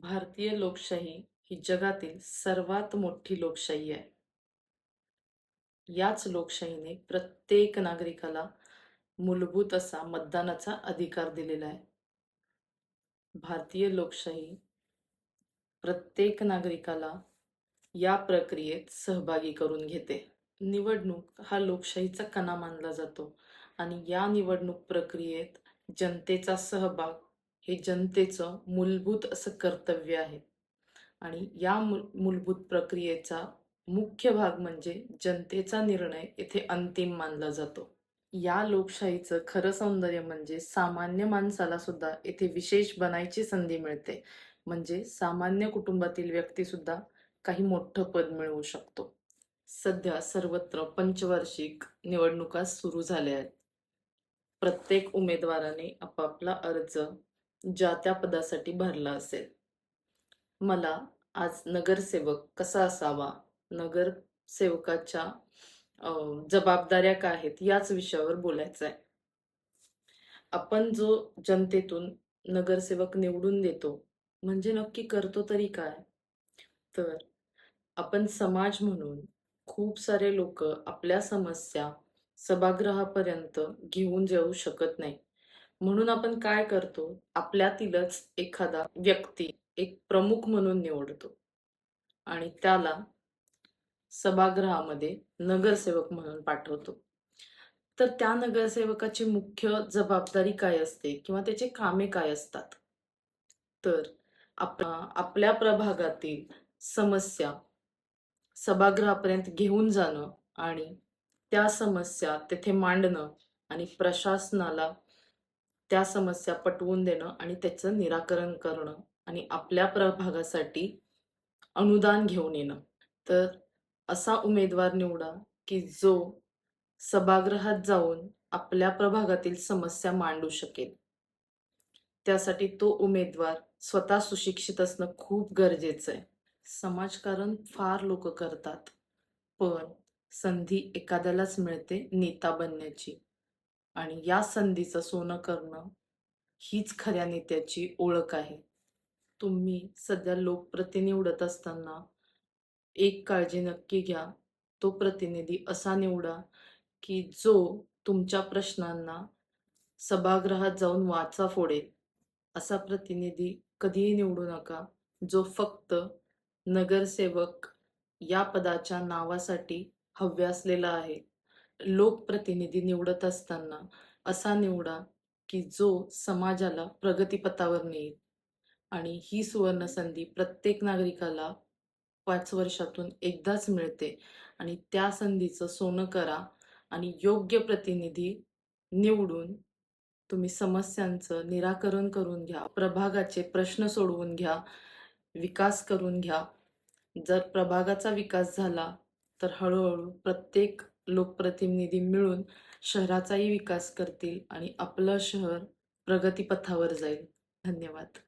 भारतीय लोकशाही ही जगातील सर्वात मोठी लोकशाही आहे. याच लोकशाहीने प्रत्येक नागरिकाला मूलभूत असा मतदानाचा अधिकार दिलेला आहे. भारतीय लोकशाही प्रत्येक नागरिकाला या प्रक्रियेत सहभागी करून घेते. निवडणूक हा लोकशाहीचा कणा मानला जातो आणि या निवडणूक प्रक्रियेत जनतेचा सहभाग हे जनतेचं मूलभूत असं कर्तव्य आहे आणि या मूलभूत प्रक्रियेचा मुख्य भाग म्हणजे जनतेचा निर्णय येथे अंतिम मानला जातो. या लोकशाहीचं खरं सौंदर्य म्हणजे सामान्य माणसाला सुद्धा येथे विशेष बनायची संधी मिळते. म्हणजे सामान्य कुटुंबातील व्यक्ती सुद्धा काही मोठं पद मिळवू शकतो. सध्या सर्वत्र पंचवार्षिक निवडणुका सुरू झाल्या आहेत. प्रत्येक उमेदवाराने आपापला अर्ज ज्या त्या पदासाठी भरला असेल. मला आज नगरसेवक कसा असावा, नगरसेवकाच्या जबाबदाऱ्या काय आहेत याच विषयावर बोलायचं आहे. आपण जो जनतेतून नगरसेवक निवडून देतो म्हणजे नक्की करतो तरी काय? तर आपण समाज म्हणून खूप सारे लोक आपल्या समस्या सभागृहापर्यंत घेऊन जाऊ शकत नाही. म्हणून आपण काय करतो आपल्यातीलच एखादा व्यक्ती एक प्रमुख म्हणून निवडतो आणि त्याला सभागृहामध्ये नगरसेवक म्हणून पाठवतो. तर त्या नगरसेवकाची मुख्य जबाबदारी काय असते किंवा त्याचे कामे काय असतात? तर आपल्या प्रभागातील समस्या सभागृहापर्यंत घेऊन जाणं आणि त्या समस्या तेथे मांडणं आणि प्रशासनाला त्या समस्या पटवून देणं आणि त्याचं निराकरण करणं आणि आपल्या प्रभागासाठी अनुदान घेऊन येणं. तर असा उमेदवार निवडा की जो सभागृहात जाऊन आपल्या प्रभागातील समस्या मांडू शकेल. त्यासाठी तो उमेदवार स्वतः सुशिक्षित असणं खूप गरजेचं आहे. समाजकारण फार लोक करतात, पण संधी एखाद्यालाच मिळते नेता बनण्याची आणि या संधीचं सोनं करणं हीच खऱ्या नेत्याची ओळख आहे. तुम्ही सध्या लोकप्रति निवडत असताना एक काळजी नक्की घ्या, तो प्रतिनिधी असा निवडा की जो तुमच्या प्रश्नांना सभागृहात जाऊन वाचा फोडेल. असा प्रतिनिधी कधीही निवडू नका, जो फक्त नगरसेवक या पदाच्या नावासाठी हव्या असलेला आहे. लोकप्रतिनिधी निवडत असताना असा निवडा की जो समाजाला प्रगतीपथावर नेईल आणि ही सुवर्ण संधी प्रत्येक नागरिकाला पाच वर्षातून एकदाच मिळते आणि त्या संधीचं सोनं करा आणि योग्य प्रतिनिधी निवडून तुम्ही समस्यांचं निराकरण करून घ्या. प्रभागाचे प्रश्न सोडवून घ्या. विकास करून घ्या. जर प्रभागाचा विकास झाला तर हळूहळू प्रत्येक लोकप्रतिनिधी मिळून शहराचाही विकास करतील आणि आपलं शहर प्रगतीपथावर जाईल. धन्यवाद.